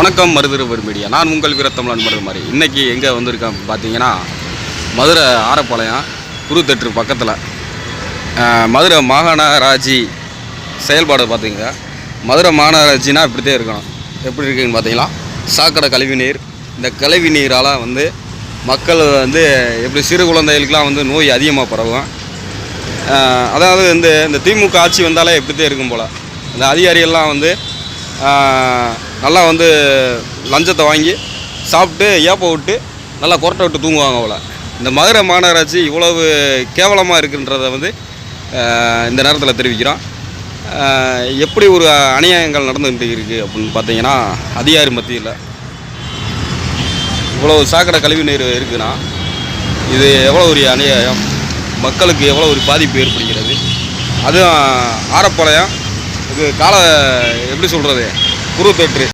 வணக்கம் மருதிருவர் மீடியா. நான் உங்கள் வீரத்தமிழன் மருது மாதிரி இன்றைக்கி எங்கே வந்திருக்கேன் பார்த்தீங்கன்னா மதுரை ஆரப்பாளையம் குருத்தெற்று பக்கத்தில். மதுரை மாநகராட்சி செயல்பாடு பார்த்தீங்க மதுரை மாநகராட்சினா இப்படித்தே இருக்கணும். எப்படி இருக்குன்னு பார்த்தீங்களா சாக்கடை கழிவு நீர். இந்த கழிவு நீரால் வந்து மக்கள் வந்து எப்படி சிறு குழந்தைகளுக்கெலாம் வந்து நோய் அதிகமாக பரவும். அதாவது இந்த இந்த திமுக ஆட்சி வந்தாலே இப்படித்தே இருக்கும் போல். இந்த அதிகாரிகள்லாம் வந்து நல்லா வந்து லஞ்சத்தை வாங்கி சாப்பிட்டு ஏப்ப விட்டு நல்லா கொரட்டை விட்டு தூங்குவாங்க அவளை இந்த மதுரை மாநகராட்சி இவ்வளவு கேவலமாக இருக்குன்றத வந்து இந்த நேரத்தில் தெரிவிக்கிறோம். எப்படி ஒரு அநியாயங்கள் நடந்துகிட்டு இருக்குது அப்படின்னு பார்த்தீங்கன்னா அதிகாரி மத்தியில். இவ்வளோ சாக்கடை கழிவு நீர் இருக்குன்னா இது எவ்வளோ ஒரு அநியாயம்? மக்களுக்கு எவ்வளோ ஒரு பாதிப்பு ஏற்படுகிறது? அதுவும் ஆரப்பாளையம் இது கால எப்படி சொல்கிறது குரு தொற்று.